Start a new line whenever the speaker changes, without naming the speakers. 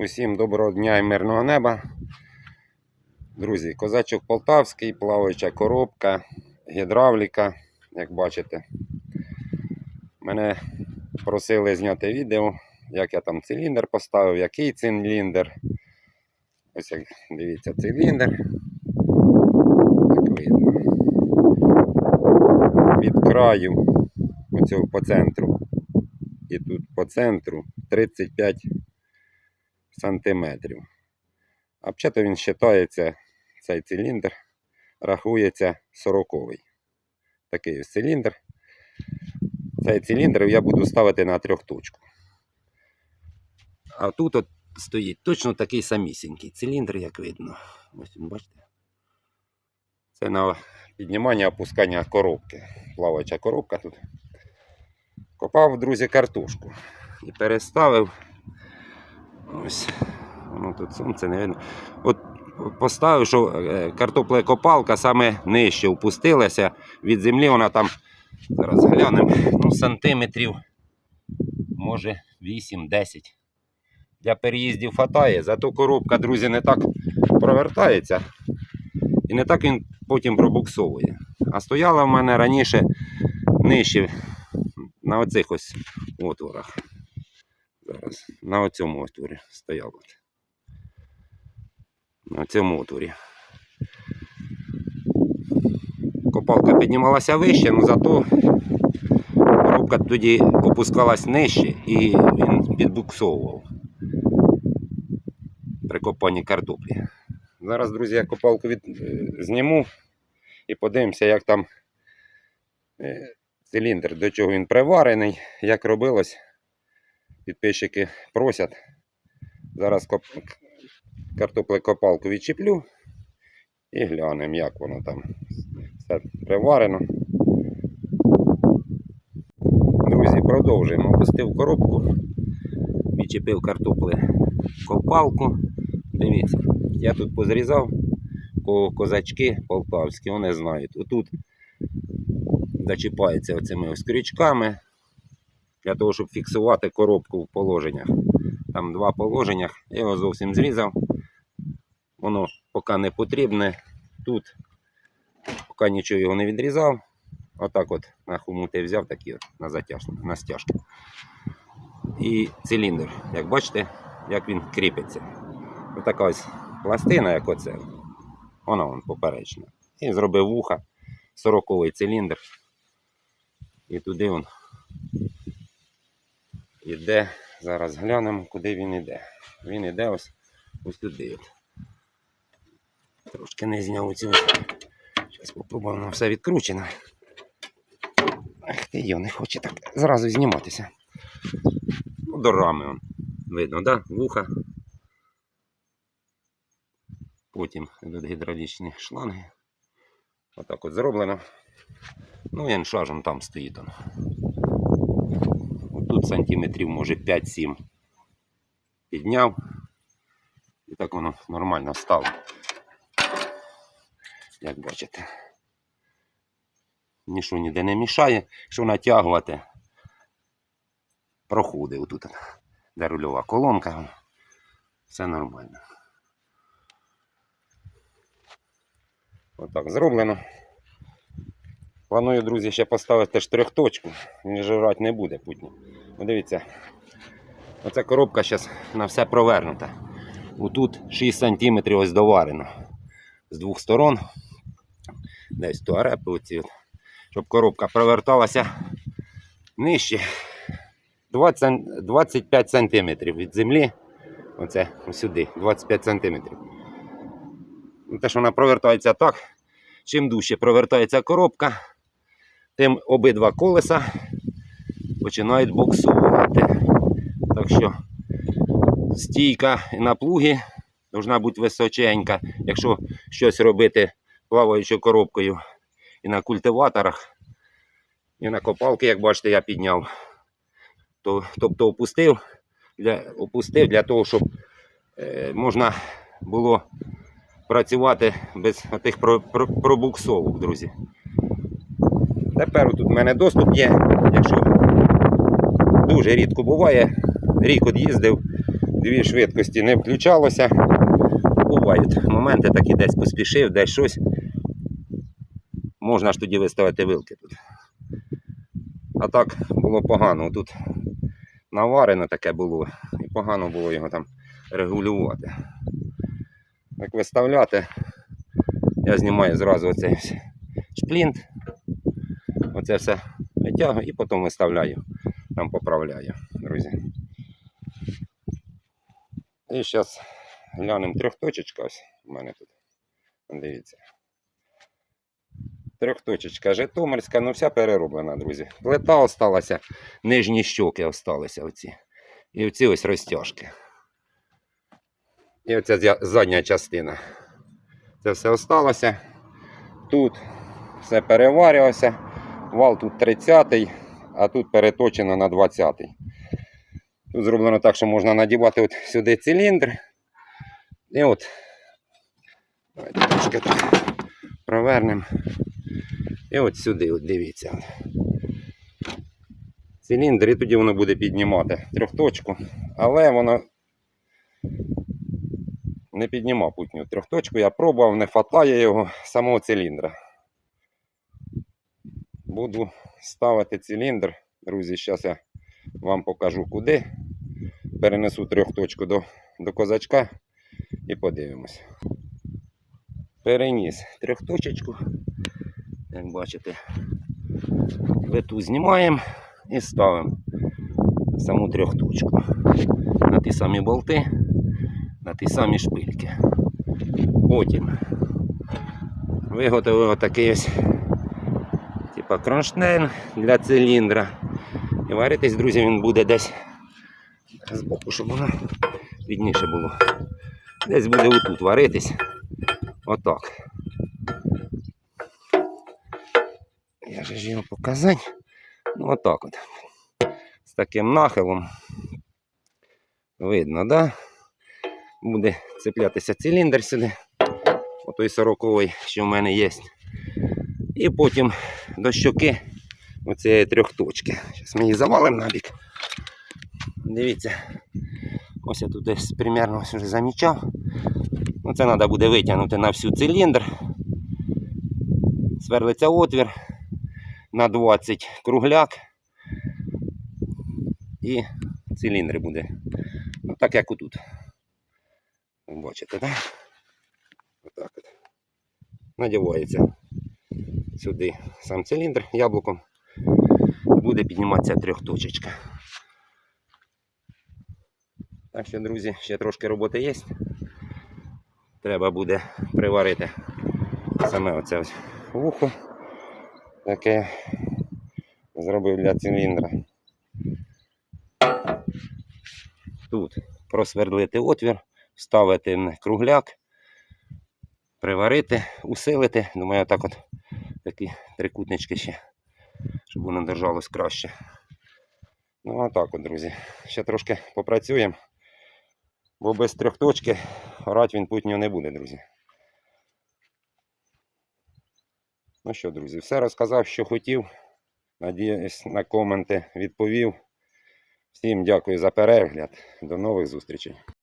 Усім доброго дня і мирного неба. Друзі, козачок полтавський, плаваюча коробка, гідравліка, як бачите. Мене просили зняти відео, як я там циліндр поставив, який циліндр. Ось як дивіться циліндр. Як видно. Від краю, оцього по центру. І тут по центру 35 сантиметрів. А взагалі він вважається, цей циліндр, рахується 40-й. Такий ось циліндр. Цей циліндр я буду ставити на трьохточку. А тут от стоїть точно такий самісінький циліндр, як видно. Ось він, бачите? Це на піднімання опускання коробки. Плаваюча коробка тут. Копав, друзі, картошку. І переставив. Ось. Воно тут сонце не видно. От поставив, що е, картоплекопалка саме нижче опустилася від землі, вона там, зараз глянемо, ну, сантиметрів, може 8-10. Для переїздів хватає, зато коробка, друзі, не так провертається. І не так він потім пробуксовує. А стояла в мене раніше нижче на оцих ось отворах. На оцьому отворі стояло. На цьому отворі. Копалка піднімалася вище, але зато коробка тоді опускалась нижче і він підбуксовував при копанні картоплі. Зараз, друзі, я копалку від... е, зніму і подивимося, як там е, циліндр, до чого він приварений, як робилось. Підписчики просять. Зараз коп... картоплекопалку відчіплю і глянемо, як воно там все приварено. Друзі, продовжуємо. Опустив коробку, відчепив картопли копалку. Дивіться, я тут позрізав ко- козачки полтавські, вони знають. Отут зачіпається оцими ось крючками для того, щоб фіксувати коробку в положеннях. Там два положення, я його зовсім зрізав. Воно поки не потрібне. Тут поки нічого його не відрізав. Отак от на хомути взяв такі от на затяжку, на стяжку. І циліндр, як бачите, як він кріпиться. Отака ось пластина, як оце. Вона вон поперечна. І зробив вуха, 40-й циліндр. І туди він іде. Зараз глянемо, куди він іде. Він іде ось ось туди. Трошки не зняв цю. Зараз спробуємо воно все відкручено. Ах ти йо, не хоче так зразу зніматися. Ну, до рами он. Видно, да? Вуха. Потім йдуть гідравлічні шланги. Отак от зроблено. Ну, він шажем там стоїть. Он. Тут сантиметрів, може 5-7 підняв. І так воно нормально стало. Як бачите. Нічого ніде не мішає, що натягувати. Проходить отут, де рульова колонка. Все нормально. Отак зроблено. Планую, друзі, ще поставити штрих-точку. Він жирати не буде путнім. Дивіться, оця коробка зараз на все провернута. Отут 6 см ось доварено. З двох сторон. Десь туарепи оці. Щоб коробка проверталася нижче. 20, 25 см від землі. Оце сюди, 25 см. Ну, Те, що вона провертається так. Чим дужче провертається коробка, тим обидва колеса починають боксувати. Так що стійка на плуги повинна бути височенька. Якщо щось робити плаваючою коробкою і на культиваторах, і на копалки, як бачите, я підняв. То, тобто опустив для, опустив для того, щоб е, можна було працювати без тих пробуксовок, друзі. Тепер тут в мене доступ є, якщо дуже рідко буває, рік от їздив, дві швидкості не включалося. Бувають моменти такі десь поспішив, десь щось. Можна ж тоді виставити вилки тут. А так було погано. Тут наварено таке було, і погано було його там регулювати. Як виставляти, я знімаю зразу оцей шплінт, оце все витягую і потім виставляю, там поправляю, друзі. І зараз глянемо трьохточечка ось у мене тут. Дивіться. Трьохточечка Житомирська, ну вся перероблена, друзі. Плита осталася, нижні щоки осталися оці. І оці ось розтяжки. І оця задня частина. Це все осталося. Тут все переварювалося. Вал тут 30-й, а тут переточено на 20-й. Тут зроблено так, що можна надівати от сюди циліндр. І от. Давайте трошки так провернемо. І от сюди, от дивіться. Циліндр, і тоді воно буде піднімати трьохточку. Але воно не піднімав путню трьохточку. Я пробував, не хватає його самого циліндра. Буду ставити циліндр. Друзі, зараз я вам покажу куди. Перенесу трьохточку до, до козачка і подивимось. Переніс трьохточечку. Як бачите, виту знімаємо і ставимо саму трьохточку. На ті самі болти, на ті самі шпильки. Потім виготовив отакий ось типа кронштейн для циліндра. І варитись, друзі, він буде десь з боку, щоб воно відніше було. Десь буде отут варитись. Отак. Я ж його показати. Ну, отак от. З таким нахилом. Видно, да? Буде цеплятися циліндр сюди. Отой сороковий, що в мене є. І потім до щоки оцієї трьохточки. Зараз ми її завалимо на бік. Дивіться. Ось я тут десь примерно вже замічав. Ну, це треба буде витягнути на всю циліндр. Сверлиться отвір на 20 кругляк. І циліндр буде. Ну, так як отут. Бачите, так? Отак от. Надівається сюди сам циліндр яблуком. Буде підніматися трьохточечка. Так що, друзі, ще трошки роботи є. Треба буде приварити саме оце вухо, яке зробив для циліндра. Тут просвердлити отвір, вставити кругляк, приварити, усилити. Думаю, так от такі трикутнички ще, щоб воно держалось краще. Ну, а так от, друзі. Ще трошки попрацюємо. Бо без трьохточки орати він путнього не буде, друзі. Ну що, друзі, все розказав, що хотів. Надіюсь, на коменти відповів. Всім дякую за перегляд. До нових зустрічей.